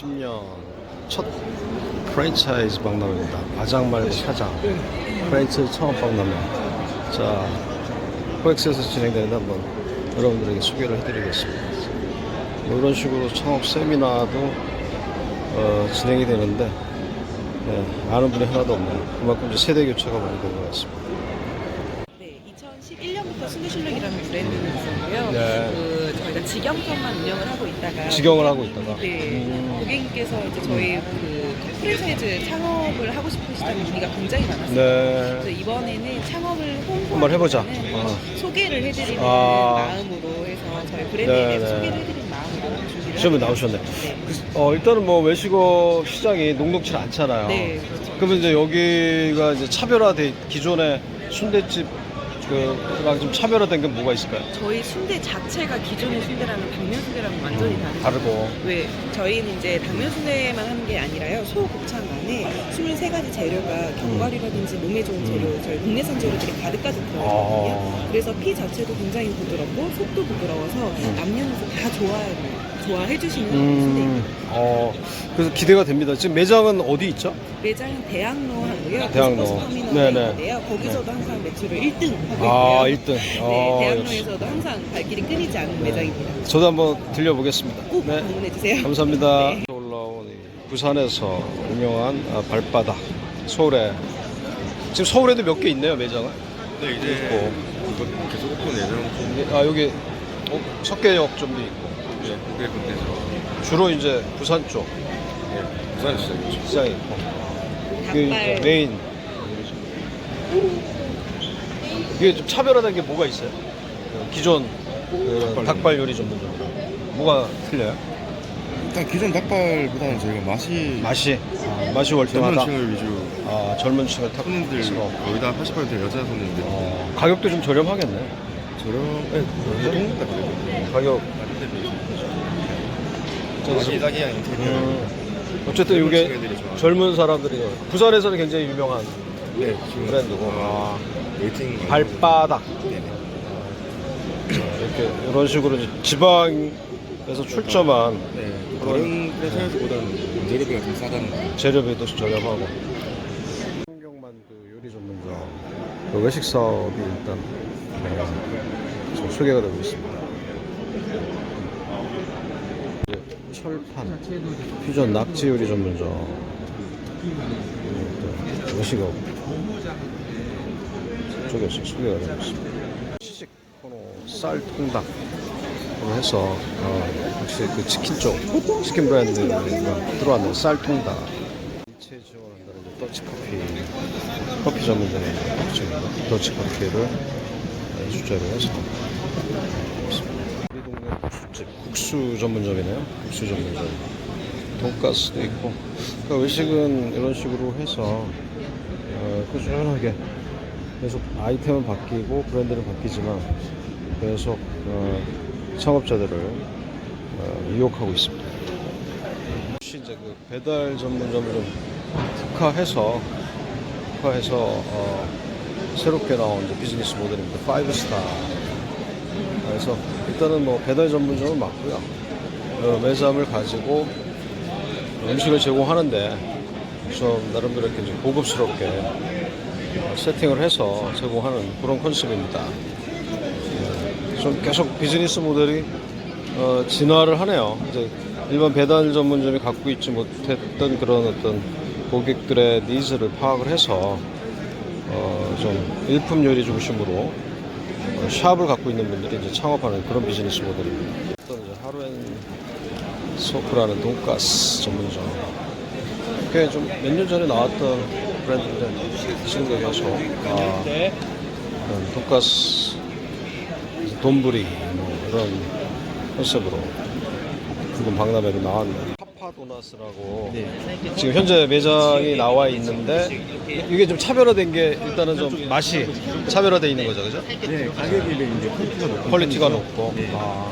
2010년 첫 프랜차이즈 박람회입니다. 과장 말고 사장. 프랜차이즈 창업 박람회. 자, 코엑스에서 진행되는데 한번 여러분들에게 소개를 해드리겠습니다. 뭐 이런 식으로 창업 세미나도 어, 진행이 되는데 네, 아는 분이 하나도 없네요. 그만큼 이제 세대 교체가 많이 된 것 같습니다. 네, 2011년부터 순두실력이라는 브랜드는 있었고요. 네. 그 직영점만 운영을 하고 있다가 직영을 하고 있다가 네, 음. 고객님께서 이제 저희 그 프랜차이즈 창업을 하고 싶으시다는 문의가 굉장히 많았어요. 네. 그래서 이번에는 창업을 홍보 한번 해보자. 아. 소개를 해드리는 아. 마음으로 해서 저희 브랜드에 네, 대해서 네. 소개를 해드리는 마음으로 준비를 시험에 하고 나오셨네. 있습니다. 어, 일단은 뭐 외식업 시장이 녹록치 않잖아요. 네, 그렇죠. 그러면 이제 여기가 이제 차별화돼 기존의 순대집 그랑 좀 차별화된 게 뭐가 있을까요? 저희 순대 자체가 기존의 순대라는 당면 순대랑은 완전히 다르죠. 다르고. 왜 저희는 이제 당면 순대만 하는 게 아니라요 소 곱창 안에 23가지 재료가 견과류라든지 몸에 좋은 재료 저희 국내산 재료들이 가득가득 들어있거든요 아. 그래서 피 자체도 굉장히 부드럽고 속도 부드러워서 남녀노소 다 좋아해 좋아해 주시는 음, 순대입니다 어, 그래서 기대가 됩니다. 지금 매장은 어디 있죠? 매장은 대학로 하고요 대학로. 버스 터미널에 네네. 있는데요 거기서도 항상 매출을 1등 하고 아, 있고요 1등. 네, 아, 대학로에서도 항상 발길이 끊이지 않는 매장입니다 저도 한번 들려보겠습니다. 꼭 네. 방문해 주세요 감사합니다. 네. 올라온 이 부산에서 유명한 아, 발바닥 서울에 지금 서울에도 몇 개 있네요 매장은. 네, 이제 있고. 이거 계속 오픈 예정 아 여기 어, 석계역 좀도 있고 예, 그게 근데죠. 주로 이제 부산 쪽 예, 부산 시장이죠. 시장이 있고 이게 닭발. 이제 메인 이게 좀 차별화된 게 뭐가 있어요? 그 기존 그 닭발. 요리 전문점이랑 뭐가 틀려요? 일단 기존 닭발보다는 저희가 맛이 맛이 아, 맛이 젊은 월등하다. 층을 위주 아 젊은 층을 탁 손님들 해서. 거의 다 80% 여자 손님들. 어, 가격도 좀 저렴하겠네. 저렴, 예, 보통 다 그래도. 가격. 아기자기한 인테리어. 음, 어쨌든 젊은 이게 층애들이 좋아하는. 젊은 사람들이 부산에서는 굉장히 유명한 네, 지금 브랜드고. 어, 웨이팅 발바닥 네네. 이렇게 이런 식으로 이제 지방에서 출점한 네, 또 다른 프랜차이즈보다는 재료비가 좀 싸다는 거. 재료비도 저렴하고 풍경만두 요리 전문점 그 외식 사업이 일단 네, 지금 소개가 되고 있습니다. 이제 철판 퓨전 낙지 요리 전문점 음, 또 외식업 쪽에서 소개가 되고 있습니다. 시식 코너 쌀 통닭 해서 어, 역시 그 치킨 쪽 치킨 브랜드가 들어왔는 쌀 통닭. 일체 지원한다는 이제 더치 커피 커피 전문점의 지금 더치 커피를 주제로 해서 우리 동네 국수 전문점이네요. 국수 전문점. 돈가스도 있고 그러니까 외식은 이런 식으로 해서 어, 꾸준하게 계속 아이템은 바뀌고 브랜드는 바뀌지만 계속 어, 창업자들을 어, 유혹하고 있습니다. 혹시 이제 그 배달 전문점을 좀 특화해서 특화해서 어, 새롭게 나온 비즈니스 모델입니다. 파이브 스타. 그래서 일단은 뭐 배달 전문점은 맞고요. 어, 매점을 가지고 음식을 제공하는데 좀 나름대로 이렇게 좀 고급스럽게 어, 세팅을 해서 제공하는 그런 컨셉입니다. 예, 좀 계속 비즈니스 모델이 어, 진화를 하네요. 이제 일반 배달 전문점이 갖고 있지 못했던 그런 어떤 고객들의 니즈를 파악을 해서 어, 좀 일품 요리 중심으로 어, 샵을 갖고 있는 분들이 이제 창업하는 그런 비즈니스 모델입니다. 하루엔 소프라는 돈가스 전문점. 꽤좀몇 년 전에 나왔던 브랜드인데 지금도 계속 아, 그런 돈가스 돈부리 뭐 이런 컨셉으로 붉은 박람회로 나왔네요. 파파도나스라고 지금 현재 매장이 나와 있는데 이게 좀 차별화된 게 일단은 좀 맛이 차별화돼 있는 거죠, 그죠? 네, 가격이 이제 퀄리티가 높고. 퀄리티가 높고 네. 아,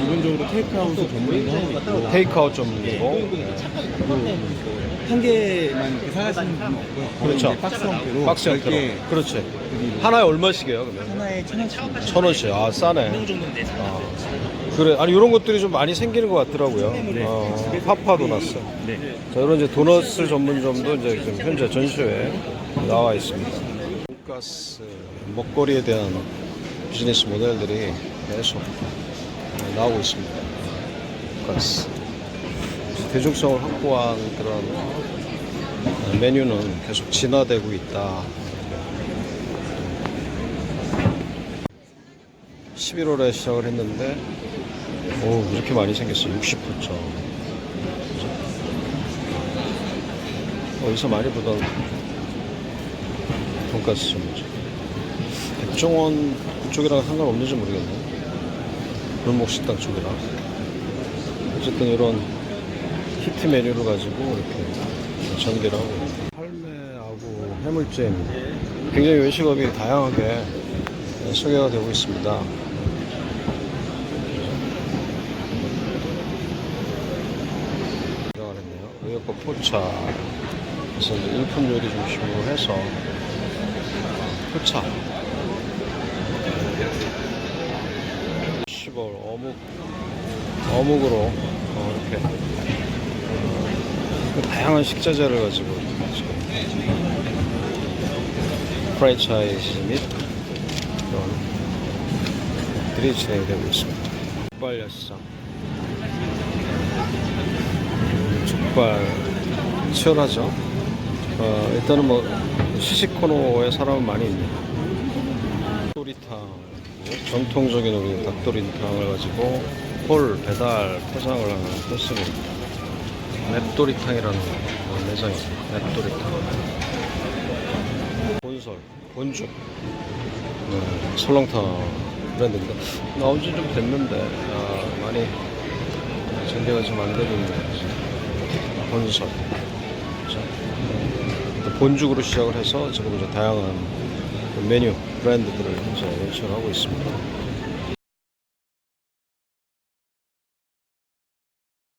기본적으로 테이크아웃 전문도 하고 있고. 테이크아웃 전문이고 한 개만 이렇게 사가시는 분은 없고요. 그렇죠. 이제 박스 형태로 박스 형태로 개 그렇지 하나에 얼마씩이에요 그러면? 하나에 천 원씩. 천 원씩 아 싸네 아, 그래 아니 이런 것들이 좀 많이 생기는 것 같더라고요. 어, 파파도 났어. 네. 자 이런 이제 도넛을 전문점도 이제 지금 현재 전시회에 나와 있습니다. 돈가스 먹거리에 대한 비즈니스 모델들이 계속 나오고 있습니다. 돈가스 대중성을 확보한 그런 메뉴는 계속 진화되고 있다. 11월에 시작을 했는데 오 이렇게 많이 생겼어 60%점 어디서 많이 보던 돈가스 전문점 백종원 쪽이랑 상관없는지 모르겠네 골목식당 쪽이랑 어쨌든 이런 히트 메뉴를 가지고 이렇게 전개를 하고 팔매하고 해물찜 굉장히 외식업이 다양하게 소개가 되고 있습니다. 들어가 했네요. 의역과 포차. 그래서 일품 요리 중심으로 해서 포차 10월 어묵 어묵으로 어, 이렇게 그 다양한 식자재를 가지고 지금 프랜차이즈 및 그런 것들이 진행되고 있습니다. 족발 야시장 족발 치열하죠. 어, 일단은 뭐 시식 코너에 사람은 많이 있네요. 닭도리탕 전통적인 우리 닭도리탕을 가지고 홀 배달 포장을 하는 코스입니다. 맵도리탕이라는 매장이에요. 맵도리탕. 본설, 본죽, 네, 설렁탕 브랜드인데 나온 지 좀 됐는데 아, 많이 전개가 좀 안 되고 거지. 본설. 또 본죽으로 시작을 해서 지금 이제 다양한 그 메뉴 브랜드들을 현재 연출하고 있습니다.